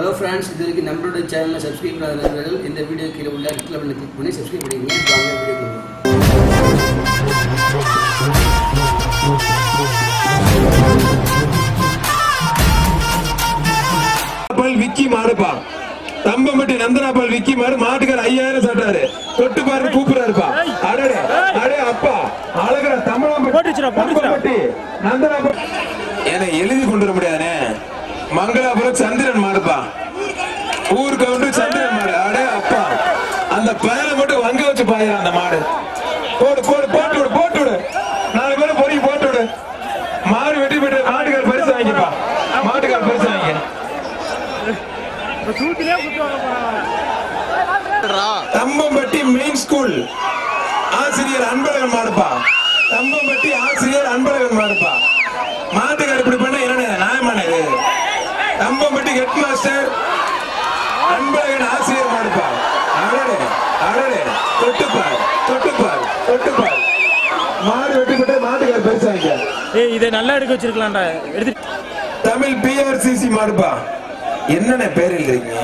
Hello friends இது வரைக்கும் நம்மளோட சேனலை சப்ஸ்கிரைப் பண்ணாத நண்பர்கள் இந்த வீடியோ கீழே உள்ள ரெட் கலரில் கிளிக் பண்ணி சப்ஸ்கிரைப் பண்ணிக்கங்க. வாங்க வீடியோ விக்கி மாடுப்பா. தம்பம்பட்டி நந்தனாபால் விக்கி மாடு மாட்டுக்கார ஐயாயிரம் சாட்டாரு தொட்டு பாரு கூப்பிடுறாருப்பா. அடடே அடே அப்பா. அழகா. தம்பம்பட்டி நந்தனாபால். ஏன்னா எழுதி கொண்டு வர முடியாதுனே. மங்களாபுரம் சந்திரன் மாடுப்பா. ஊர் கவுண்டர் சந்திரன் மாடு. அடே அப்பா. அந்த பயனை மட்டும் வங்க வச்சு பாயிரம் அந்த மாடு. போடு போடு போட்டு விடு போட்டு விடு. நாலு பேரும் பொறி போட்டு விடு. மாடு வெட்டி விட்டு மாட்டுக்கார பரிசு வாங்கிப்பா. மாட்டுக்கார் பரிசு வாங்கி தம்பம்பட்டி மெயின் ஸ்கூல். ஆசிரியர் அன்பழகன் மாடுப்பா. தம்பம்பட்டி ஆசிரியர் அன்பழகன் மாடுப்பா மாட்டுக்கார் இப்படி பண்ண என்ன நியாயமான இது தம்பம்பட்டி ஹெட் மாஸ்டர் அன்பழகன் ஆசிரியர் மாடுப்பா அடடே அடடே. தொட்டுப்பார் தொட்டுப்பார் தொட்டுப்பார். மாடு வெட்டி போட்டு மாட்டுக்கார் பெருசாங்க ஏய் இதை நல்லா எடுக்க வச்சிருக்கலாம்டா. எடுத்து தமிழ் பிஆர்சிசி மாடுப்பா. என்னென்ன பேர் எழுதுறீங்க?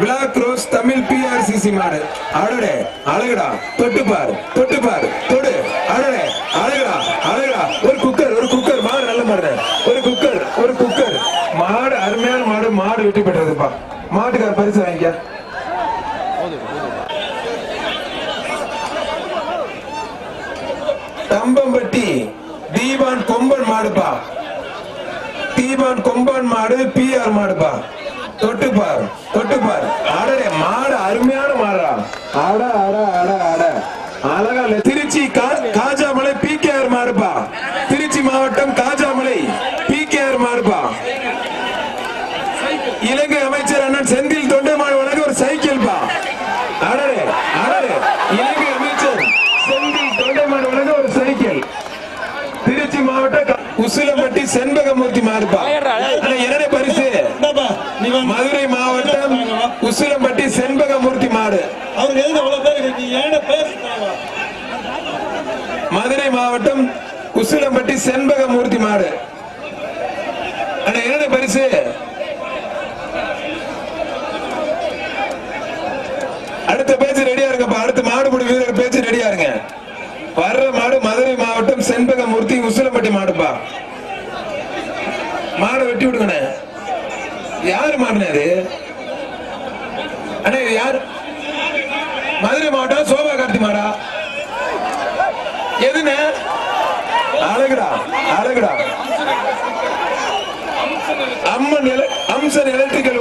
பிளாக் ரோஸ் தமிழ் பிஆர்சிசி மாடு. அடடே அழகுடா. தொட்டுப்பார் தொட்டுப்பார். தொடு. அடடே அழகுடா அழகுடா. ஒரு குக்கர் மாடு நல்ல மாடு ஒரு குக்கர் ஒரு குக்கர் மாடு அருமையான மாடு மாடு வெட்டி பெற்றதுப்பா மாட்டுக்கார பரிசு வாங்கிக்க. தம்பம்பட்டி தீபான் கொம்பன் மாடுப்பா. தீபான் கொம்பன் மாடு பிஆர் மாடுப்பா. தொட்டுப்பார் தொட்டுப்பார். அடடே மாடு அருமையான மாடா அட அட அட அட. அழகா Trichy Kajamalai P K R மாடுப்பா. திருச்சி மாவட்டம் காஜாமலை பிகேஆர் மாடுப்பா இலங்கை அமைச்சர் அண்ணன் செந்தில் தொண்டைமான் வழங்க ஒரு சைக்கிள் பா அடடே அடடே இலங்கை அமைச்சர் தொண்டைமான் வழங்க ஒரு சைக்கிள். திருச்சி உசிலம்பட்டி செண்பகமூர்த்தி மாறுப்பா பரிசு? மதுரை மாவட்டம் உசிலம்பட்டி செண்பகமூர்த்தி மாடு. அவர் மதுரை மாவட்டம் உசிலம்பட்டி செண்பகமூர்த்தி மாடு. ஆனா என்னடா பரிசு? வர்ற மாடு மதுரை மாவட்டம் செண்பகமூர்த்தி உசிலப்பட்டி மாடுப்பா. மாடை வெட்டி விடுங்கண்ணே. யாரு மாடுனே அது அண்ணே யார் யாரு? மதுரை மாவட்டம் சோபா கார்த்தி மாடா? எதுண்ணே? அழகுடா அழகுடா. அம்மன் அம்சன் எலக்ட்ரிக்கல்